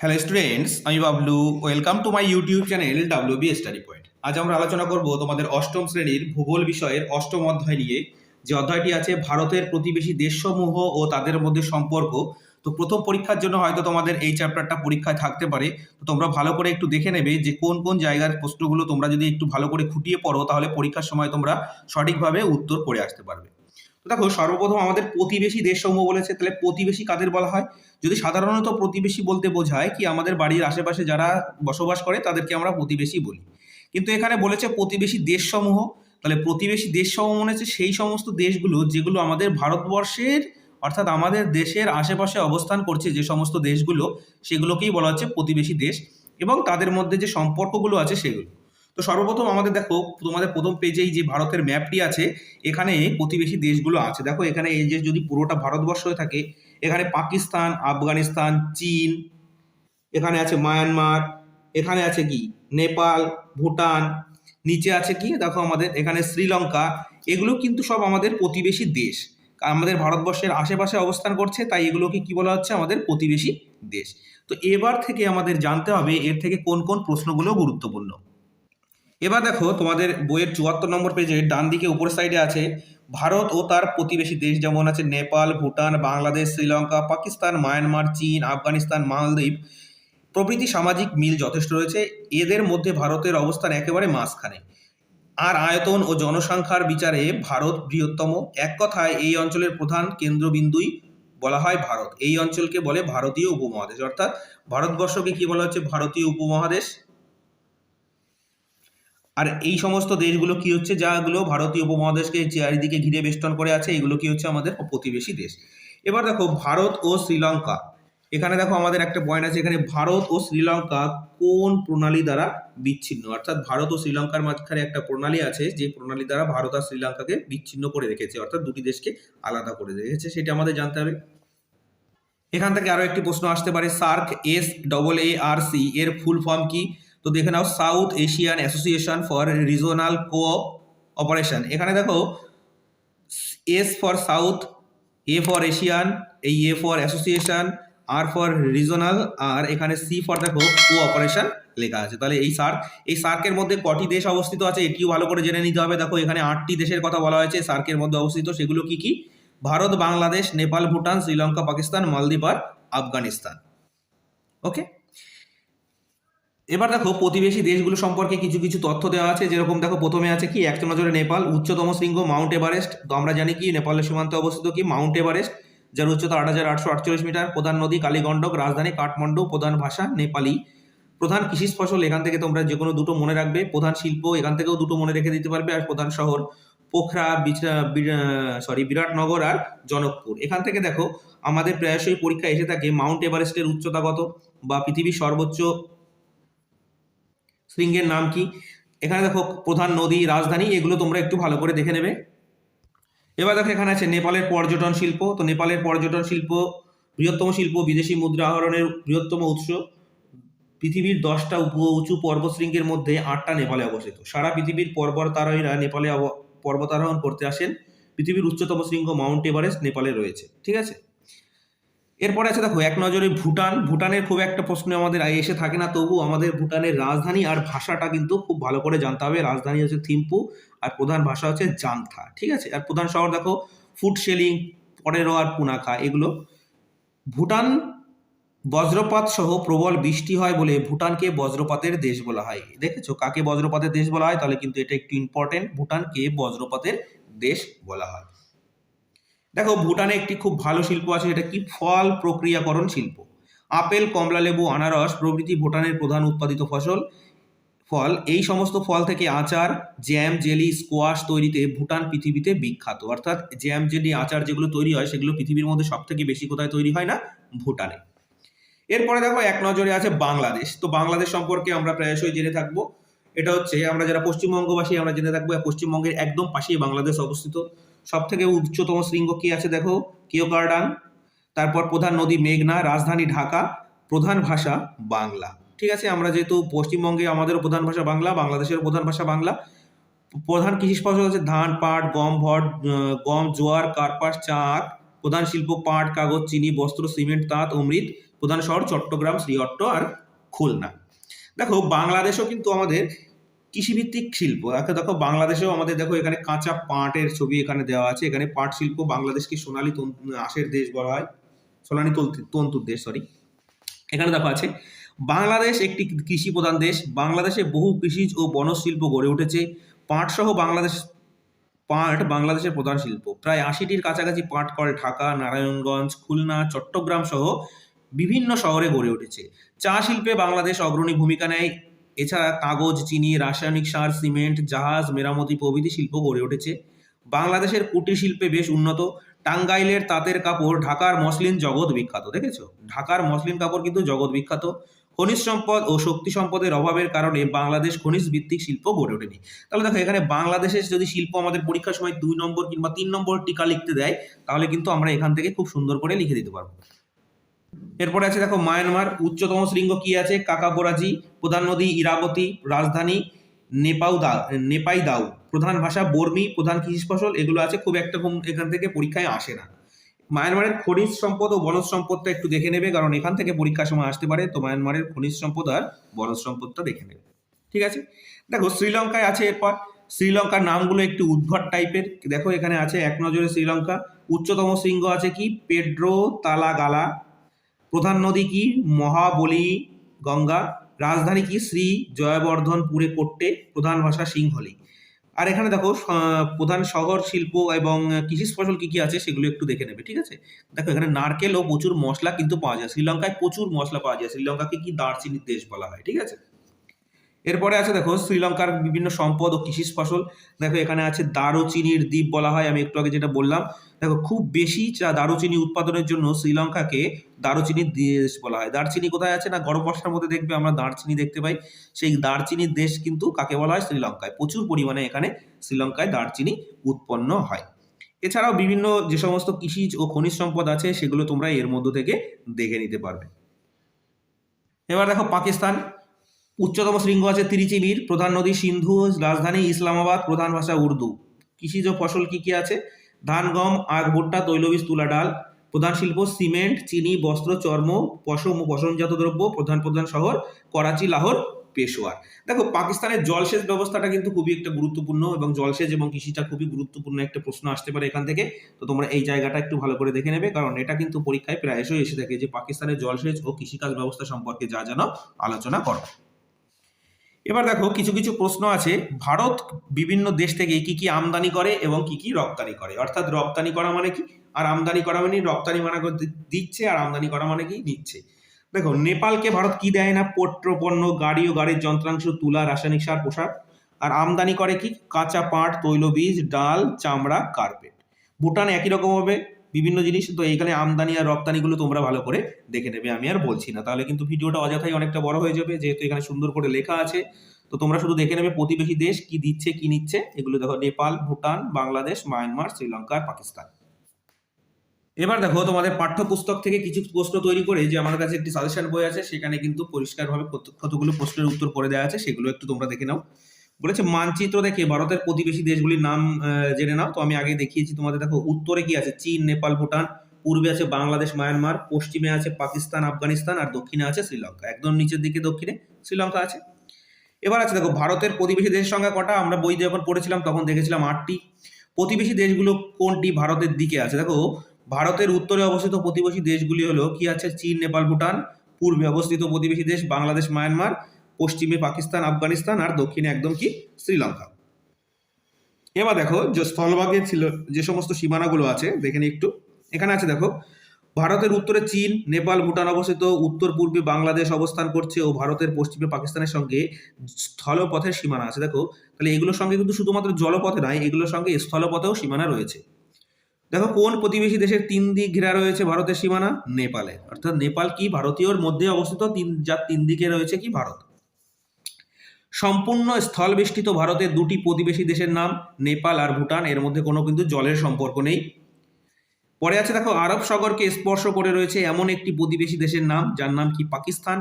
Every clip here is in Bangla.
হ্যালো স্টুডেন্টস আমি Bablu. Welcome to my YouTube channel W B study point আজ আমরা আলোচনা করব তোমাদের অষ্টম শ্রেণির ভূগোল বিষয়ের অষ্টম অধ্যায় নিয়ে। যে অধ্যায়টি আছে ভারতের প্রতিবেশী দেশসমূহ ও তাদের মধ্যে সম্পর্ক। তো প্রথম পরীক্ষার জন্য হয়তো তোমাদের এই চ্যাপ্টারটা পরীক্ষায় থাকতে পারে। তো তোমরা ভালো করে একটু দেখে নেবে যে কোন কোন জায়গার প্রশ্নগুলো তোমরা যদি একটু ভালো করে খুঁটিয়ে পড়ো, তাহলে পরীক্ষার সময় তোমরা সঠিকভাবে উত্তর করে আসতে পারবে। দেখো, সর্বপ্রথম আমাদের প্রতিবেশী দেশসমূহ বলেছে, তাহলে প্রতিবেশী কাদের বলা হয়? যদি সাধারণত প্রতিবেশী বলতে বোঝায় কি আমাদের বাড়ির আশেপাশে যারা বসবাস করে, তাদেরকে আমরা প্রতিবেশী বলি। কিন্তু এখানে বলেছে প্রতিবেশী দেশসমূহ। তাহলে প্রতিবেশী দেশসমূহ মনে হচ্ছে সেই সমস্ত দেশগুলো যেগুলো আমাদের ভারতবর্ষের, অর্থাৎ আমাদের দেশের আশেপাশে অবস্থান করছে যে সমস্ত দেশগুলো, সেগুলোকেই বলা হচ্ছে প্রতিবেশী দেশ। এবং তাদের মধ্যে যে সম্পর্কগুলো আছে সেগুলো। তো সর্বপ্রথম আমাদের দেখো, তোমাদের প্রথম পেজেই যে ভারতের ম্যাপটি আছে, এখানে প্রতিবেশী দেশগুলো আছে। দেখো, এখানে এই যে যদি পুরোটা ভারতবর্ষ হয়ে থাকে, এখানে পাকিস্তান, আফগানিস্তান, চীন, এখানে আছে মায়ানমার, এখানে আছে কি? নেপাল, ভুটান, নিচে আছে কি? দেখো আমাদের এখানে শ্রীলঙ্কা। এগুলো কিন্তু সব আমাদের প্রতিবেশী দেশ। আমাদের ভারতবর্ষের আশেপাশে অবস্থান করছে, তাই এগুলোকে কি বলা হচ্ছে? আমাদের প্রতিবেশী দেশ। তো এবার থেকে আমাদের জানতে হবে, এর থেকে কোন কোন প্রশ্নগুলো গুরুত্বপূর্ণ। এবার দেখো তোমাদের বইয়ের চুয়াত্তর নম্বর পেজে ডান দিকে উপর সাইডে আছে, ভারত ও তার প্রতিবেশী দেশ যেমন আছে নেপাল, ভুটান, বাংলাদেশ, শ্রীলঙ্কা, পাকিস্তান, মায়ানমার, চীন, আফগানিস্তান, মালদ্বীপ, প্রভৃতি সামাজিক মিল যথেষ্ট রয়েছে, এদের মধ্যে ভারতের অবস্থান একেবারে মাঝখানে। আর আয়তন ও জনসংখ্যার বিচারে ভারত বৃহত্তম। এক কথায় এই অঞ্চলের প্রধান কেন্দ্রবিন্দুই বলা হয় ভারত। এই অঞ্চলকে বলে ভারতীয় উপমহাদেশ। অর্থাৎ ভারতবর্ষকে কি বলা হচ্ছে? ভারতীয় উপমহাদেশ। আর এই সমস্ত দেশগুলো কি হচ্ছে? যাগুলো ভারতীয় উপমহাদেশকে চারিদিকে ঘিরে বেষ্টন করে আছে, এগুলো কি হচ্ছে আমাদের প্রতিবেশী দেশ। এবার দেখো, ভারত ও শ্রীলঙ্কা। এখানে দেখো আমাদের একটা পয়েন্ট আছে, এখানে ভারত ও শ্রীলঙ্কা কোন প্রণালী দ্বারা বিচ্ছিন্ন? অর্থাৎ ভারত ও শ্রীলঙ্কার মাঝখানে একটা প্রণালী আছে, যে প্রণালী দ্বারা ভারত আর শ্রীলঙ্কাকে বিচ্ছিন্ন করে রেখেছে, অর্থাৎ দুটি দেশকে আলাদা করে রেখেছে, সেটা আমাদের জানতে হবে। এখান থেকে আরও একটি প্রশ্ন আসতে পারে, SAARC S double A R C, এর ফুল ফর্ম কি? তো দেখে নাও south Asian association for regional cooperation. এখানে দেখো, S for south, A for Asian, এই A for association, R for regional, আর এখানে সি ফর দেখো কো অপারেশন লেখা আছে। তাহলে এই সার্ক, এই সার্কের মধ্যে কটি দেশ অবস্থিত আছে এটিও ভালো করে জেনে নিতে হবে। দেখো, এখানে আটটি দেশের কথা বলা হয়েছে, সার্কের মধ্যে অবস্থিত সেগুলো কি কি? ভারত, বাংলাদেশ, নেপাল, ভুটান, শ্রীলঙ্কা, পাকিস্তান, মালদ্বীপ আর আফগানিস্তান। ওকে? এবার দেখো প্রতিবেশী দেশগুলো সম্পর্কে কিছু কিছু তথ্য দেওয়া আছে। যেরকম দেখো প্রথমে আছে কি এক নজরে নেপাল, উচ্চতম শৃঙ্গ মাউন্ট এভারেস্ট। তো আমরা জানি কি, নেপালের সীমান্তে অবস্থিত কি, মাউন্ট এভারেস্ট, যার উচ্চতা আট হাজার আটশো আটচল্লিশ মিটার। প্রধান নদী কালীগণ্ডক, রাজধানী কাঠমান্ডু, প্রধান ভাষা নেপালি। প্রধান কৃষি ফসল এখান থেকে তোমরা যে কোনো দুটো মনে রাখবে। প্রধান শিল্প এখান থেকেও দুটো মনে রেখে দিতে পারবে। আর প্রধান শহর পোখরা সরি বিরাটনগর আর জনকপুর। এখান থেকে দেখো আমাদের প্রায়শই পরীক্ষা এসে থাকে মাউন্ট এভারেস্টের উচ্চতা কত বা পৃথিবীর সর্বোচ্চ শৃঙ্গের নাম কি? এখানে দেখো প্রধান নদী, রাজধানী, এগুলো তোমরা একটু ভালো করে দেখে নেবে। এবার দেখো এখানে আছে নেপালের পর্যটন শিল্প। তো নেপালের পর্যটন শিল্প বৃহত্তম শিল্প বিদেশি মুদ্রা আহরণের বৃহত্তম উৎস। পৃথিবীর দশটা উপ, উঁচু পর্বতশৃঙ্গের মধ্যে আটটা নেপালে অবস্থিত। সারা পৃথিবীর পর্বতারোহীরা নেপালে পর্বতারোহণ করতে আসেন। পৃথিবীর উচ্চতম শৃঙ্গ মাউন্ট এভারেস্ট নেপালে রয়েছে। ঠিক আছে? এরপরে আছে দেখো, এক নজরে ভুটান। ভুটানের খুব একটা প্রশ্ন আমাদের এসে থাকে না, তবু আমাদের ভুটানের রাজধানী আর ভাষাটা কিন্তু খুব ভালো করে জানতে হবে। রাজধানী হচ্ছে থিম্পু, আর প্রধান ভাষা হচ্ছে জাংথা ঠিক আছে? আর প্রধান শহর দেখো, ফুট সেলিং পরেরো আর পুনাখা, এগুলো। ভুটান বজ্রপাত সহ প্রবল বৃষ্টি হয় বলে ভুটানকে বজ্রপাতের দেশ বলা হয়। দেখেছ? কাকে বজ্রপাতের দেশ বলা হয়? তাহলে কিন্তু এটা একটু ইম্পর্টেন্ট ভুটানকে বজ্রপাতের দেশ বলা হয়। দেখো ভুটানে একটি খুব ভালো শিল্প আছে এটা কি? ফল প্রক্রিয়াকরণ শিল্প। আপেল কমলালেবু আনারস প্রভৃতি ভুটানের প্রধান উৎপাদিত ফসল। ফল, এই সমস্ত ফল থেকে আচার, জ্যাম, জেলি, স্কোয়াশ তৈরিতে ভুটান পৃথিবীতে বিখ্যাত। অর্থাৎ জ্যাম, জেলি, আচার যেগুলো তৈরি হয়, সেগুলো পৃথিবীর মধ্যে সব থেকে বেশি কোথায় তৈরি হয় না? ভুটানে। এরপরে দেখো এক নজরে আছে বাংলাদেশ। তো বাংলাদেশ সম্পর্কে আমরা প্রায়শই জেনে থাকব। এটা হচ্ছে আমরা যারা পশ্চিমবঙ্গবাসী, আমরা জেনে থাকব, পশ্চিমবঙ্গের একদম পাশেই বাংলাদেশ অবস্থিত। সব থেকে উচ্চতম শৃঙ্গ কি আছে দেখো? কিওকারডাং তারপর প্রধান নদী মেঘনা, রাজধানী ঢাকা, প্রধান ভাষা বাংলা। ঠিক আছে, আমরা যেহেতু পশ্চিমবঙ্গে আমাদেরও প্রধান ভাষা বাংলা বাংলাদেশের প্রধান ভাষা বাংলা। প্রধান কৃষি ফসল হচ্ছে ধান, পাট, গম, ভট গম, জোয়ার, কার্পাস চা প্রধান শিল্প পাট, কাগজ, চিনি, বস্ত্র, সিমেন্ট, তাঁত, অমৃত। প্রধান শহর চট্টগ্রাম শ্রীহট্ট আর খুলনা। দেখো, বাংলাদেশও কিন্তু আমাদের কৃষিভিত্তিক শিল্প। এখন দেখো বাংলাদেশেও আমাদের দেখো এখানে কাঁচা পাটের ছবি এখানে দেওয়া আছে। এখানে পাট শিল্প বাংলাদেশকে সোনালী আঁশের দেশ বলা হয়। সোনালী তন্তু- তন্তুর দেশ সরি এখানে দেখো আছে, বাংলাদেশ একটি কৃষি প্রধান দেশ। বাংলাদেশে বহু কৃষিজ ও বনজ শিল্প গড়ে উঠেছে। পাট সহ বাংলাদেশ, পাট বাংলাদেশের প্রধান শিল্প। প্রায় আশিটির কাছাকাছি পাট কল ঢাকা, নারায়ণগঞ্জ, খুলনা চট্টগ্রাম সহ বিভিন্ন শহরে গড়ে উঠেছে। চা শিল্পে বাংলাদেশ অগ্রণী ভূমিকা নেয়। এছাড়া কাগজ, চিনি, রাসায়নিক সার, সিমেন্ট, জাহাজ, মেরামতি প্রভৃতি শিল্প গড়ে উঠেছে। বাংলাদেশের কুটির শিল্পে বেশ উন্নত। টাঙ্গাইলের তাঁতের কাপড় ঢাকার মসলিন জগৎ বিখ্যাত, দেখেছ? ঢাকার মসলিন কাপড় কিন্তু জগৎ বিখ্যাত। খনিজ সম্পদ ও শক্তি সম্পদের অভাবের কারণে বাংলাদেশ খনিজ ভিত্তিক শিল্প গড়ে ওঠেনি। তাহলে দেখো, এখানে বাংলাদেশের যদি শিল্প আমাদের পরীক্ষার সময় দুই নম্বর কিংবা তিন নম্বর টিকা লিখতে দেয়, তাহলে কিন্তু আমরা এখান থেকে খুব সুন্দর করে লিখে দিতে পারব। এরপরে আছে দেখো মায়ানমার, উচ্চতম শৃঙ্গ কি আছে? কাকাবোরাজি, প্রধান নদী ইরাবতী, রাজধানী নেপাউদা নেপাইদাউ প্রধান ভাষা বর্মি, প্রধান কৃষি ফসল, এগুলো আছে, খুব একটা কম এখান থেকে পরীক্ষায় আসে না। মায়ানমারের খনিজ সম্পদ ও বনজ সম্পদটা একটু দেখে নেবে, কারণ এখান থেকে পরীক্ষার সময় আসতে পারে, তো মায়ানমারের খনিজ সম্পদ আর বনজ সম্পদটা দেখে নেবে। ঠিক আছে? দেখো শ্রীলঙ্কায় আছে এরপর, শ্রীলঙ্কার নামগুলো একটু উদ্ভট টাইপের। দেখো এখানে আছে এক নজরে শ্রীলঙ্কা, উচ্চতম শৃঙ্গ আছে কি? পেড্রো তালাগালা। প্রধান নদী কি? মহাবলী গঙ্গা। রাজধানী কি? শ্রী জয়বর্ধনপুরে কোট্টে প্রধান ভাষা সিংহলি। আর এখানে দেখো প্রধান শহর শিল্প এবং কৃষি ফসল কি কি আছে সেগুলো একটু দেখে নেবে, ঠিক আছে? দেখো, এখানে নারকেল ও প্রচুর মশলা কিন্তু পাওয়া যায়। শ্রীলঙ্কায় প্রচুর মশলা পাওয়া যায়। শ্রীলঙ্কাকে কি দারচিনির দেশ বলা হয়, ঠিক আছে? এরপরে আছে দেখো শ্রীলঙ্কার বিভিন্ন সম্পদ ও কৃষি ফসল। দেখো এখানে আছে দারুচিনির দ্বীপ বলা হয়, আমি একটু আগে যেটা বললাম। দেখো খুব বেশি চা, দারুচিনি উৎপাদনের জন্য শ্রীলঙ্কাকে দারুচিনির দেশ বলা হয়। দারচিনি কোথায় আছে না? গরম মশলার মধ্যে দেখবে আমরা দারচিনি দেখতে পাই। সেই দারচিনির দেশ কিন্তু কাকে বলা হয়? শ্রীলঙ্কায়। প্রচুর পরিমাণে এখানে শ্রীলঙ্কায় দারচিনি উৎপন্ন হয়। এছাড়াও বিভিন্ন যে সমস্ত কৃষিজ ও খনিজ সম্পদ আছে, সেগুলো তোমরা এর মধ্য থেকে দেখে নিতে পারবে। এবার দেখো পাকিস্তান। উচ্চতম শৃঙ্গ আছে ত্রিচিবির, প্রধান নদী সিন্ধু, রাজধানী ইসলামাবাদ, প্রধান ভাষা উর্দু। কৃষিজ ফসল কি কি আছে? ধান, গম, আখ, ভুট্টা, তৈলবীজ, তুলা, ডাল। প্রধান শিল্প সিমেন্ট, চিনি, বস্ত্র, চর্ম, পশম ও পশমজাত দ্রব্য, প্রধান প্রধান শহর, করাচি, লাহোর, পেশোয়ার। দেখো, পাকিস্তানের জলসেচ ব্যবস্থাটা কিন্তু খুবই একটা গুরুত্বপূর্ণ এবং জলসেচ এবং কৃষিটা খুবই গুরুত্বপূর্ণ একটা প্রশ্ন আসতে পারে এখান থেকে। তো তোমরা এই জায়গাটা একটু ভালো করে দেখে নেবে, কারণ এটা কিন্তু পরীক্ষায় প্রায়শই এসে থাকে যে পাকিস্তানের জলসেচ ও কৃষিকাজ ব্যবস্থা সম্পর্কে যা যেন আলোচনা করো। এবার দেখো কিছু কিছু প্রশ্ন আছে। ভারত বিভিন্ন দেশ থেকে কি কি আমদানি করে এবং কি কি রপ্তানি করে? অর্থাৎ রপ্তানি করা মানে কি? আর আমদানি করা মানে রপ্তানি মানে দিচ্ছে আর আমদানি করা মানে কি? নিচ্ছে। দেখো, নেপালকে ভারত কি দেয় না? পট্র, পণ্য, গাড়ি ও গাড়ির যন্ত্রাংশ, তুলা, রাসায়নিক সার, পোশাক। আর আমদানি করে কি? কাঁচা পাট, তৈলবীজ, ডাল, চামড়া, কার্পেট। ভুটান একই রকম হবে। বিভিন্ন জিনিস, তো এখানে আমদানি আর রপ্তানিগুলো তোমরা ভালো করে দেখে নেবে, আমি আর বলছি না। তাহলে কিন্তু ভিডিওটা অযথাই অনেকটা বড় হয়ে যাবে, যেহেতু এখানে সুন্দর করে লেখা আছে। তো তোমরা শুধু দেখে নেবে প্রতিবেশী দেশ কি দিচ্ছে, কি নিচ্ছে। এগুলো দেখো, নেপাল, ভুটান, বাংলাদেশ, মায়ানমার, শ্রীলঙ্কা আর পাকিস্তান। এবার দেখো, তোমাদের পাঠ্যপুস্তক থেকে কিছু প্রশ্ন তৈরি করে, যে আমার কাছে একটি সাজেশন বই আছে, সেখানে কিন্তু পরিষ্কারভাবে কতগুলো প্রশ্নের উত্তর করে দেওয়া আছে, সেগুলো একটু তোমরা দেখে নাও। বলেছে মানচিত্র দেখে ভারতের প্রতিবেশী দেশগুলির নাম জেনে নাও। তো আমি আগে দেখিয়েছি তোমাদের। দেখো, উত্তরে কি আছে? চীন, নেপাল, ভুটান। পূর্বে আছে বাংলাদেশ, মায়ানমার। পশ্চিমে আছে পাকিস্তান, আফগানিস্তান। আর দক্ষিণে আছে শ্রীলঙ্কা। একদম নিচের দিকে দক্ষিণে শ্রীলঙ্কা আছে। এবার আছে, দেখো, ভারতের প্রতিবেশী দেশের সংখ্যা কটা? আমরা বই যখন পড়েছিলাম, তখন দেখেছিলাম আটটি। প্রতিবেশী দেশগুলো কোনটি ভারতের দিকে আছে? দেখো, ভারতের উত্তরে অবস্থিত প্রতিবেশী দেশগুলি হলো, কি আছে? চীন, নেপাল, ভুটান। পূর্বে অবস্থিত প্রতিবেশী দেশ বাংলাদেশ, মায়ানমার। পশ্চিমে পাকিস্তান, আফগানিস্তান আর দক্ষিণে একদম কি? শ্রীলঙ্কা। এবার দেখো, যে স্থলভাগে ছিল, যে সমস্ত সীমানাগুলো আছে, দেখে একটু। এখানে আছে দেখো, ভারতের উত্তরে চীন, নেপাল, ভুটান অবস্থিত, উত্তর পূর্বে বাংলাদেশ অবস্থান করছে ও ভারতের পশ্চিমে পাকিস্তানের সঙ্গে স্থলপথের সীমানা আছে। দেখো, তাহলে এগুলোর সঙ্গে কিন্তু শুধুমাত্র জলপথে নয়, এগুলোর সঙ্গে স্থলপথেও সীমানা রয়েছে। দেখো, কোন প্রতিবেশী দেশের তিন দিক ঘেরা রয়েছে ভারতের সীমানা? নেপালে। অর্থাৎ নেপাল কি ভারতীয়র মধ্যে অবস্থিত? তিন, যার তিন দিকে রয়েছে কি ভারত? সম্পূর্ণ স্থলবেষ্টিত ভারতের দুটি প্রতিবেশী দেশের নাম, নেপাল আর ভুটান। এর মধ্যে কোনো কিন্তু জলের সম্পর্ক নেই। পরে আছে দেখো, আরব সাগরকে স্পর্শ করে রয়েছে এমন একটি প্রতিবেশী দেশের নাম, যার নাম কি পাকিস্তান।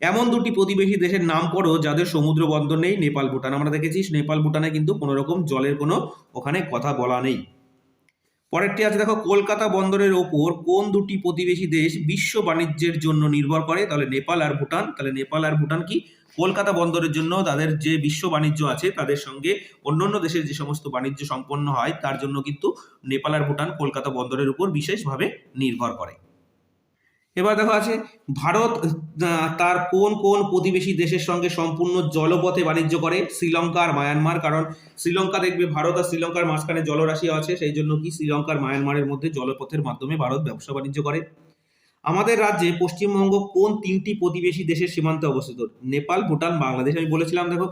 এমন দুটি প্রতিবেশী দেশের নাম করো যাদের সমুদ্র বন্দর নেই, নেপাল, ভুটান। আমরা দেখেছি, নেপাল, ভুটানে কিন্তু কোনো রকম জলের কোনো ওখানে কথা বলা নেই। পরেরটি আছে, দেখো, কলকাতা বন্দরের ওপর কোন দুটি প্রতিবেশী দেশ বিশ্ব বাণিজ্যের জন্য নির্ভর করে? তাহলে নেপাল আর ভুটান। তাহলে নেপাল আর ভুটান কি? কলকাতা বন্দরের জন্য তাদের যে বিশ্ব বাণিজ্য আছে, তাদের সঙ্গে অন্যান্য দেশের যে সমস্ত বাণিজ্য সম্পন্ন হয়, তার জন্য কিন্তু নেপাল আর ভুটান কলকাতা বন্দরের উপর বিশেষভাবে নির্ভর করে। এবার দেখো আছে, ভারত তার কোন কোন প্রতিবেশী দেশের সঙ্গে সম্পূর্ণ জলপথে বাণিজ্য করে? শ্রীলঙ্কা আর মায়ানমার, কারণ শ্রীলঙ্কা দেখবে ভারত আর শ্রীলঙ্কার মাঝখানে জলরাশি আছে, সেই জন্য কি শ্রীলঙ্কার মায়ানমারের মধ্যে জলপথের মাধ্যমে ভারত ব্যবসা বাণিজ্য করে? আমাদের রাজ্যে পশ্চিমবঙ্গ কোন তিনটি প্রতিবেশী দেশের সীমান্তে অবস্থিত? নেপাল, ভুটান, বাংলাদেশ। আমি বলেছিলাম, দেখো,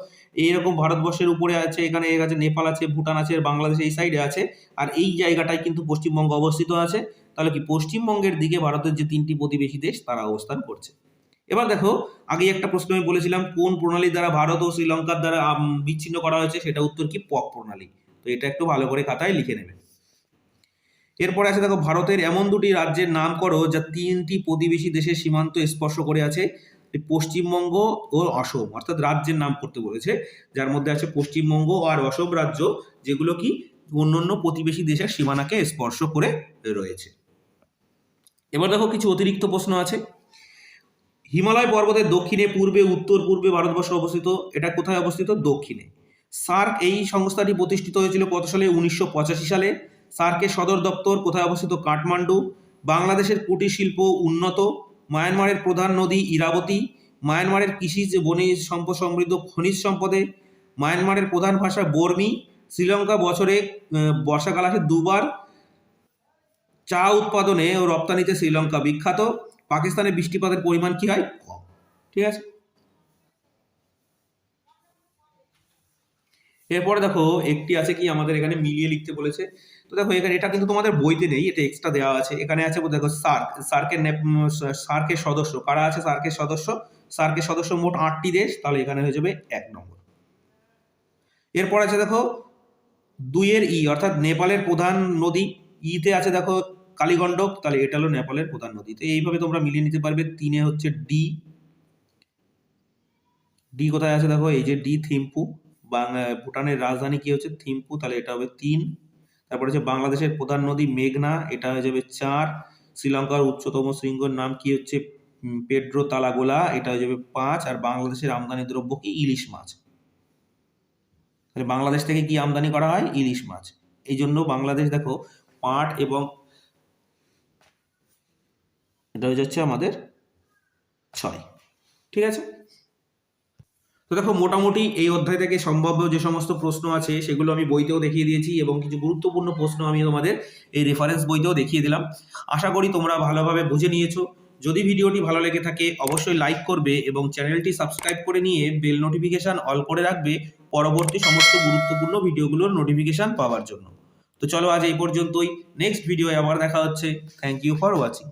এইরকম ভারতবর্ষের উপরে আছে, এখানে আছে, নেপাল আছে, ভুটান আছে বাংলাদেশ এই সাইডে আছে, আর এই জায়গাটায় কিন্তু পশ্চিমবঙ্গ অবস্থিত আছে। তাহলে কি পশ্চিমবঙ্গের দিকে ভারতের যে তিনটি প্রতিবেশী দেশ, তারা অবস্থান করছে। এবার দেখো আগে একটা প্রশ্ন আমি বলেছিলাম, কোন প্রণালী দ্বারা ভারত ও শ্রীলঙ্কার দ্বারা বিচ্ছিন্ন করা হয়েছে? সেটা উত্তর কি? পক প্রণালী। তো এটা একটু ভালো করে খাতায় লিখে নেবে। এরপরে আছে দেখো, ভারতের এমন দুটি রাজ্যের নাম করো, যা তিনটি প্রতিবেশী দেশের সীমান্ত স্পর্শ করে আছে। পশ্চিমবঙ্গ ও অসম, অর্থাৎ রাজ্যের নাম করতে বলেছে, যার মধ্যে আছে পশ্চিমবঙ্গ আর অসম রাজ্য, যেগুলো কি অন্যান্য প্রতিবেশী দেশের সীমানাকে স্পর্শ করে রয়েছে। এবার দেখো কিছু অতিরিক্ত প্রশ্ন আছে। হিমালয় পর্বতের দক্ষিণে, পূর্বে, উত্তর, পূর্বে ভারতবর্ষ অবস্থিত, এটা কোথায় অবস্থিত? দক্ষিণে। সার্ক এই সংস্থাটি প্রতিষ্ঠিত হয়েছিল কত সালে? উনিশশো পঁচাশি সালে। সার্কের সদর দপ্তর কোথায় অবস্থিত? কাঠমান্ডু। বাংলাদেশের কুটির শিল্প উন্নত। মায়ানমারের প্রধান নদী ইরাবতী। মায়ানমারের কৃষিজ বনিজ সম্পদ সমৃদ্ধ খনিজ সম্পদে। মায়ানমারের প্রধান ভাষা বর্মি। শ্রীলঙ্কা বছরে বর্ষাকাল আসে দুবার। চা উৎপাদনে ও রপ্তানিতে শ্রীলঙ্কা বিখ্যাত। পাকিস্তানে বৃষ্টিপাতের পরিমাণ কি হয়? কম। ঠিক আছে? এরপরে দেখো, একটি আছে কি আমাদের এখানে মিলিয়ে লিখতে বলেছে। তো দেখো, এখানে এটা কিন্তু তোমাদের বইতে নেই, এটা এক্সট্রা দেওয়া আছে। এখানে আছে দেখো, সার্ক। সার্কের সার্কের সদস্য। কারা আছে সার্কের সদস্য? সার্কের সদস্য মোট আটটি দেশ, তাহলে এখানে হয়ে যাবে এক নম্বর। এরপর আছে দেখো, দুইয়ের ই, অর্থাৎ নেপালের প্রধান নদী, ইতে আছে দেখো কালীগণ্ডক, তাহলে এটা হলো নেপালের প্রধান নদী। তো এইভাবে তোমরা মিলিয়ে নিতে পারবে, তিনে হচ্ছে ডি ডি কোথায় আছে দেখো? এই যে ডি থিম্পু। ভুটানের রাজধানী কি হচ্ছে? থিম্পু, তাহলে এটা হবে তিন। তারপরে হচ্ছে বাংলাদেশের প্রধান নদী মেঘনা, এটা হয়ে যাবে চার। শ্রীলঙ্কার উচ্চতম শৃঙ্গের নাম কি হচ্ছে? পেড্রো তালাগোলা, এটা হয়ে যাবে পাঁচ। আর বাংলাদেশের আমদানি দ্রব্য কি? ইলিশ মাছ। তাহলে বাংলাদেশ থেকে কি আমদানি করা হয়? ইলিশ মাছ। এই জন্য বাংলাদেশ দেখো, পাট এবং এটা হয়ে যাচ্ছে আমাদের ছয়। ঠিক আছে? তো দেখো, মোটামুটি এই অধ্যায় থেকে সম্ভাব্য যে সমস্ত প্রশ্ন আছে, সেগুলো আমি বইতেও দেখিয়ে দিয়েছি এবং কিছু গুরুত্বপূর্ণ প্রশ্ন আমি তোমাদের এই রেফারেন্স বইতেও দেখিয়ে দিলাম। আশা করি তোমরা ভালোভাবে বুঝে নিয়েছো। যদি ভিডিওটি ভালো লেগে থাকে, অবশ্যই লাইক করবে এবং চ্যানেলটি সাবস্ক্রাইব করে নিয়ে বেল নোটিফিকেশান অল করে রাখবে পরবর্তী সমস্ত গুরুত্বপূর্ণ ভিডিওগুলোর নোটিফিকেশন পাওয়ার জন্য। তো চলো আজ এই পর্যন্তই। নেক্সট ভিডিও আবার দেখা হচ্ছে। Thank you for watching